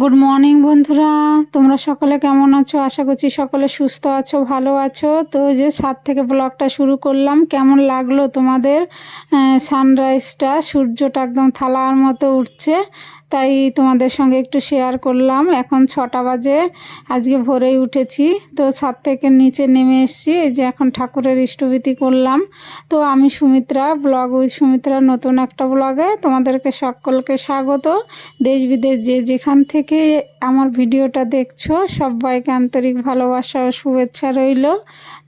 Good morning বন্ধুরা। তোমরা সকলে কেমন আছো? আশা করছি সকলে সুস্থ আছো, ভালো আছো। তো যে সাত থেকে ব্লগটা শুরু করলাম, কেমন লাগল তোমাদের? সানরাইজটা সূর্যটা একদম থালার মতো উঠছে, তাই তোমাদের সঙ্গে একটু শেয়ার করলাম। এখন ছটা বাজে, আজকে ভোরেই উঠেছি। তো ছাদ থেকে নিচে নেমে এসেছি যে এখন ঠাকুরের ইষ্টভীতি করলাম। তো আমি সুমিত্রা ব্লগ উইথ সুমিত্রা, নতুন একটা ব্লগে তোমাদেরকে সকলকে স্বাগত। দেশ বিদেশ যে যেখান থেকে আমার ভিডিওটা দেখছ, সবাইকে আন্তরিক ভালোবাসা ও শুভেচ্ছা রইল।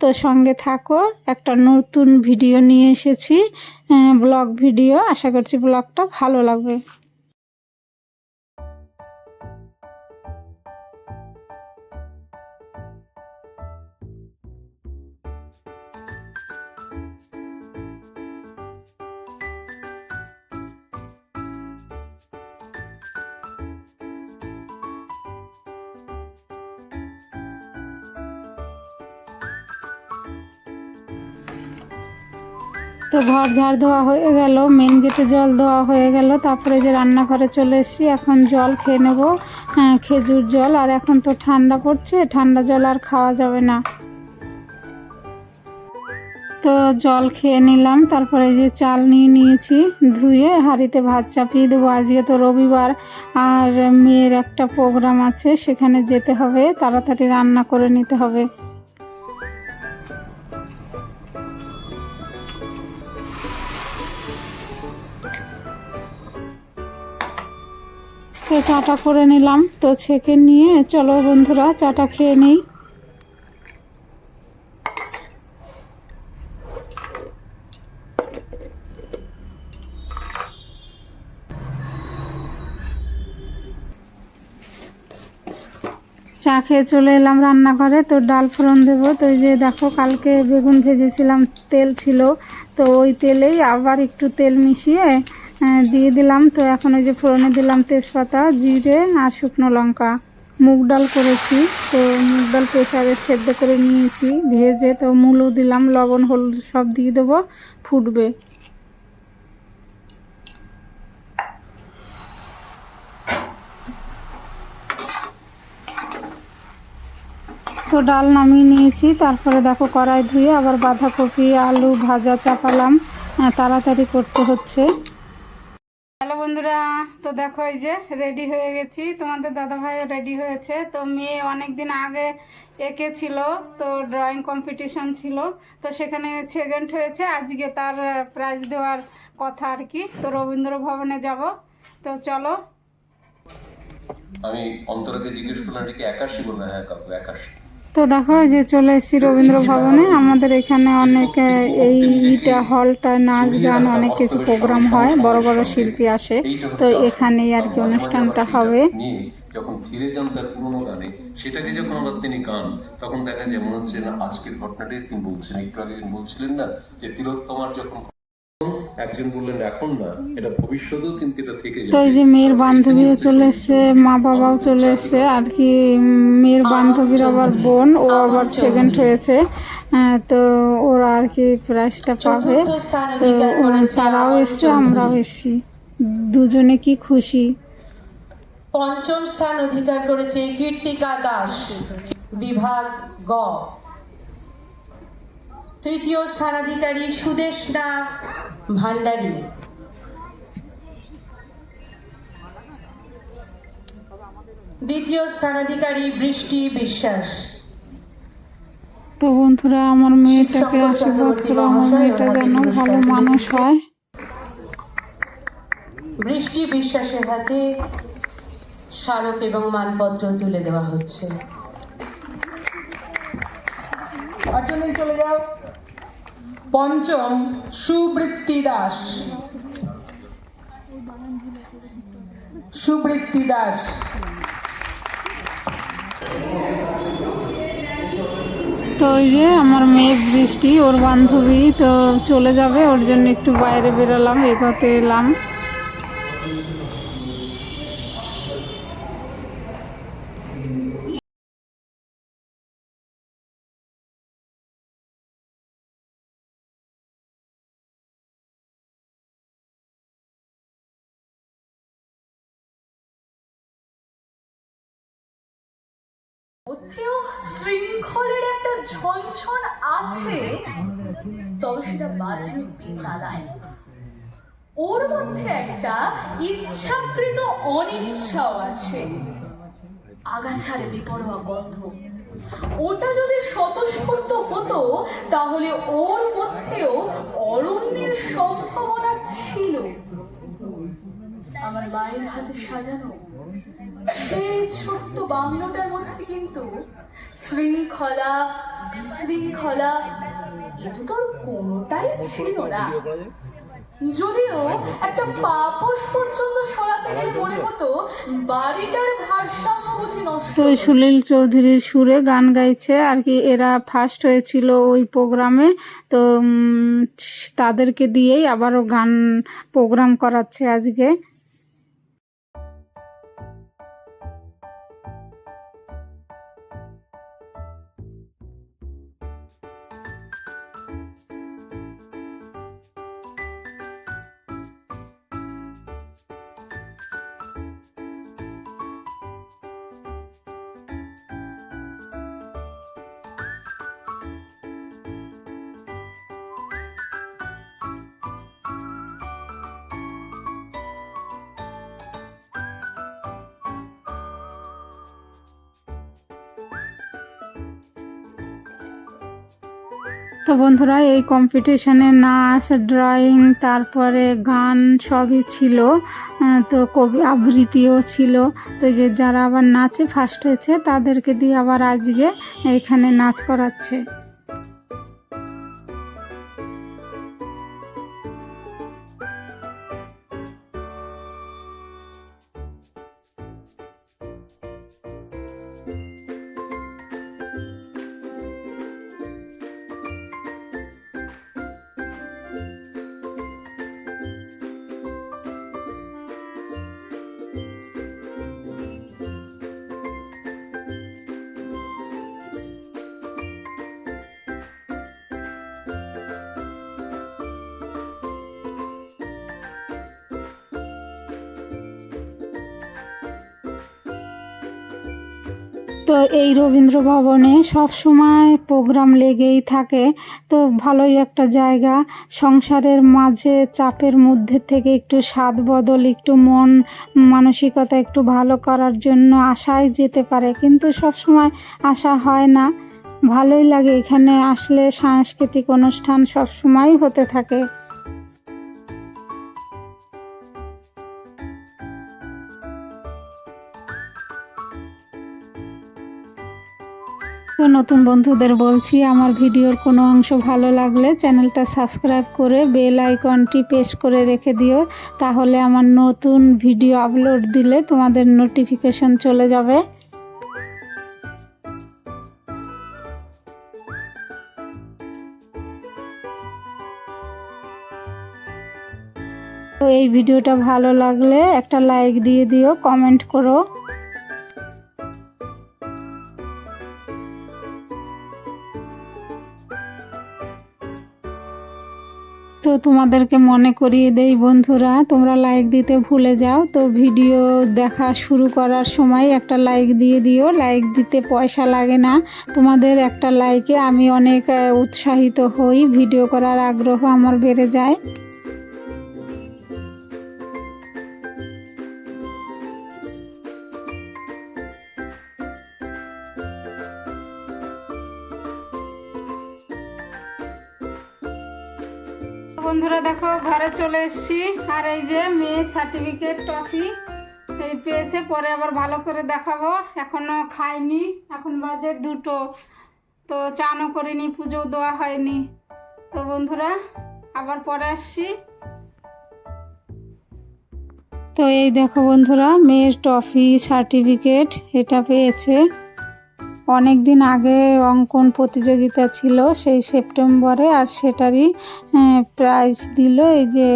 তো সঙ্গে থাকো, একটা নতুন ভিডিও নিয়ে এসেছি ব্লগ ভিডিও। আশা করছি ব্লগটা ভালো লাগবে। তো ঘর ঝাড় ধোয়া হয়ে গেল মেন গেটে জল দেওয়া হয়ে গেল তারপরে যে রান্নাঘরে চলে এসেছি এখন জল খেয়ে নেব হ্যাঁ, খেজুর জল আর এখন তো ঠান্ডা পড়ছে ঠান্ডা জল আর খাওয়া যাবে না। তো জল খেয়ে নিলাম তারপরে যে চাল নিয়ে নিয়েছি ধুয়ে হাঁড়িতে ভাত চাপিয়ে দেবো। আজকে তো রবিবার আর মেয়ের একটা প্রোগ্রাম আছে সেখানে যেতে হবে তাড়াতাড়ি রান্না করে নিতে হবে। তো চাটা করে নিলাম। তো ছেঁকে নিয়ে চলো বন্ধুরা, চাটা খেয়ে নেই। চা খেয়ে চলে এলাম রান্নাঘরে। তো ডাল ফোড়ন দেবো। তো যে দেখো, কালকে বেগুন ভেজেছিলাম, তেল ছিল। তো ওই তেলেই আবার একটু তেল মিশিয়ে দিয়ে দিলাম। তো এখন ওই যে ফোড়নে দিলাম তেজপাতা, জিরে আর শুকনো লঙ্কা। মুগ ডাল করেছি, তো মুগ ডাল প্রেশারে সেদ্ধ করে নিয়েছি, ভেজে তো মূলও দিলাম, লবণ, হলুদ সব দিয়ে দেবো, ফুটবে। তো ডাল নামিয়ে নিয়েছি, তারপরে দেখো কড়াই ধুয়ে আবার বাঁধাকপি, আলু ভাজা চাপালাম তাড়াতাড়ি করতে হচ্ছে। বন্ধুরা তো দেখো এই যে রেডি হয়ে গেছি। তোমাদের দাদা ভাইও রেডি হয়েছে। তো মেয়ে অনেক দিন আগে এঁকেছিল তো ড্রয়িং কম্পিটিশন ছিল। তো সেখানে সেকেন্ড হয়েছে। আজকে তার প্রাইজ দেওয়ার কথা আর কি। তো রবীন্দ্র ভবনে যাব। তো চলো। আমি অন্তরাকে জিজ্ঞেস করলাম একাশি বলল হ্যাঁ একাশি। তো দেখো যে চলে এসেছি রবীন্দ্র ভবনে। আমাদের এখানে অনেক ইটা হলটা নাচ গান অনেক কিছু প্রোগ্রাম হয় বড় বড় শিল্পী আসে। তো এখানেই আর কি অনুষ্ঠানটা হবে। যখন ফিরে যান তার পুরোনো গানে সেটাকে যখন আবার তিনি গান তখন দেখা যায় মনে হচ্ছে না আজকের ঘটনাটাই তিনি বলছেন। একটু আগে বলছিলেন না যে তিলোত্তমার যখন একজন বললেন এখন না এটা ভবিষ্যতেও কিন্তু এটা থেকে তো এই যে মেয়ের বান্ধবীও চলে এসছে মা বাবাও চলে এসছে আর কি মেয়ের বান্ধবীর আবার বোন ও আবার সেকেন্ড হয়েছে। আহ, তো ওরা আর কি প্রাইজটা পাবে। তো তারাও এসছে আমরাও এসছি। দুজনে কি খুশি? পঞ্চম স্থান অধিকার করেছে কীর্তিকা দাস। বিভাগ গ। তৃতীয় স্থানাধিকারী সুদেশনা ভান্ডারী। দ্বিতীয় স্থানাধিকারী বৃষ্টি বিশ্বাস। তো বন্ধুরা আমার মেয়েটাকে আশীর্বাদ করো আমার মেয়েটা যেন ভালো মানুষ হয়। বৃষ্টি বিশ্বাসের হাতে স্মারক এবং মানপত্র তুলে দেওয়া হচ্ছে। অটলে চলে যাও। পঞ্চম সুবৃত্তি দাস। সুবৃত্তি দাস। তো ওই যে আমার মেয়ে বৃষ্টি, ওর বান্ধবী তো চলে যাবে, ওর জন্য একটু বাইরে বেরোলাম, এগোতে এলাম। মধ্যেও শৃঙ্খলের একটা ঝনঝন আছে। তবে সেটা বাজে বেতালায় ওর মধ্যে একটা ইচ্ছাকৃত অনিচ্ছাও আছে। আগাছার বেপরোয়া গন্ধ। ওটা যদি স্বতঃস্ফূর্ত হতো, তাহলে ওর মধ্যেও অরণ্যের সম্ভাবনা ছিল। আমার মায়ের হাতে সাজানো সেই ছোট্ট বাংলোটার শৃঙ্খলা বিশৃঙ্খলা এ দুটোর কোনোটাই ছিল না যদিও একটা পাপোশ পর্যন্ত সরাতে গেলে মনে হতো বাড়িটার ভারসাম্য বুঝি নষ্ট তো। সুনীল চৌধুরীর সুরে গান গাইছে আর কি এরা ফার্স্ট হয়েছিল ওই প্রোগ্রামে তো তাদেরকে দিয়েই আবারও গান প্রোগ্রাম করাচ্ছে আজকে তো বন্ধুরা, এই কম্পিটিশানে নাচ ড্রয়িং তারপরে গান সবই ছিল তো কবি আবৃত্তিও ছিল। তো যে যারা আবার নাচে ফার্স্ট হয়েছে, তাদেরকে দিয়ে আবার আজকে এখানে নাচ করাচ্ছে। তো এই রবীন্দ্র ভবনে সব সময় প্রোগ্রাম লেগেই থাকে। তো ভালোই একটা জায়গা। সংসারের মাঝে, চাপের মধ্যে থেকে একটু স্বাদ বদল, একটু মন মানসিকতা একটু ভালো করার জন্য আশায় যেতে পারে। কিন্তু সব সময় আশা হয় না। ভালোই লাগে এখানে আসলে সাংস্কৃতিক অনুষ্ঠান সব সময় হতে থাকে। তো নতুন বন্ধুদের বলছি, আমার ভিডিওর কোনো অংশ ভালো লাগলে চ্যানেলটা সাবস্ক্রাইব করে বেল আইকনটি প্রেস করে রেখে দিও। তাহলে আমার নতুন ভিডিও আপলোড দিলে তোমাদের নোটিফিকেশন চলে যাবে। তো এই ভিডিওটা ভালো লাগলে একটা লাইক দিয়ে দিও, কমেন্ট করো। তোমাদেরকে মনে করিয়ে দেই বন্ধুরা, তোমরা লাইক দিতে ভুলে যাও। তো ভিডিও দেখা শুরু করার সময় একটা লাইক দিয়ে দিও। লাইক দিতে পয়সা লাগে না। তোমাদের একটা লাইকে আমি অনেক উৎসাহিত হই। ভিডিও করার আগ্রহ আমার বেড়ে যায়। বন্ধুরা দেখো, ঘরে চলে এসেছি। আর এই যে মেয়ে সার্টিফিকেট ট্রফি এই পেয়েছে, পরে আবার ভালো করে দেখাবো। এখনও খাইনি এখন বাজে দুটো। তো চানও করিনি পুজো দেওয়া হয়নি। তো বন্ধুরা, আবার পরে আসছি। তো এই দেখো বন্ধুরা, মেয়ের ট্রফি সার্টিফিকেট এটা পেয়েছে। অনেক দিন আগে অঙ্কন প্রতিযোগিতা ছিল সেই সেপ্টেম্বরে আর সেটারই প্রাইজ দিল এই যে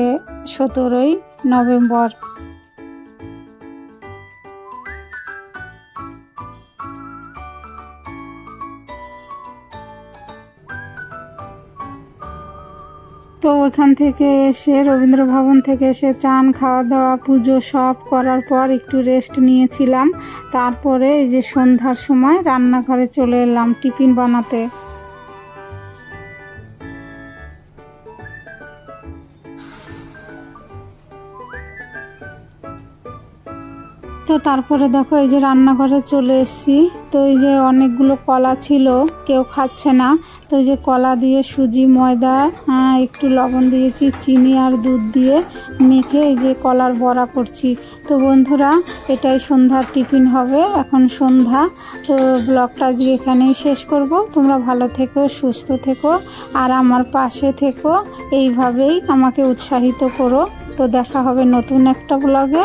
সতেরোই নভেম্বর। তো ওখান থেকে এসে রবীন্দ্র ভবন থেকে এসে চান খাওয়া দাওয়া পুজো সব করার পর একটু রেস্ট নিয়েছিলাম। তারপরে এই যে সন্ধ্যার সময় রান্নাঘরে চলে এলাম টিফিন বানাতে। তো তারপরে দেখো এই যে রান্নাঘরে চলে এসেছি। তো এই যে অনেকগুলো কলা ছিল, কেউ খাচ্ছে না। তো যে কলা দিয়ে সুজি, ময়দা একটু লবণ দিয়েছি, চিনি আর দুধ দিয়ে মেখে এই যে কলার বড়া করছি। তো বন্ধুরা, এটাই সন্ধ্যার টিফিন হবে, এখন সন্ধ্যা। তো ব্লগটা আজকে এখানেই শেষ করব। তোমরা ভালো থেকো, সুস্থ থেকো, আর আমার পাশে থেকো। এইভাবেই আমাকে উৎসাহিত করো। তো দেখা হবে নতুন একটা ব্লগে।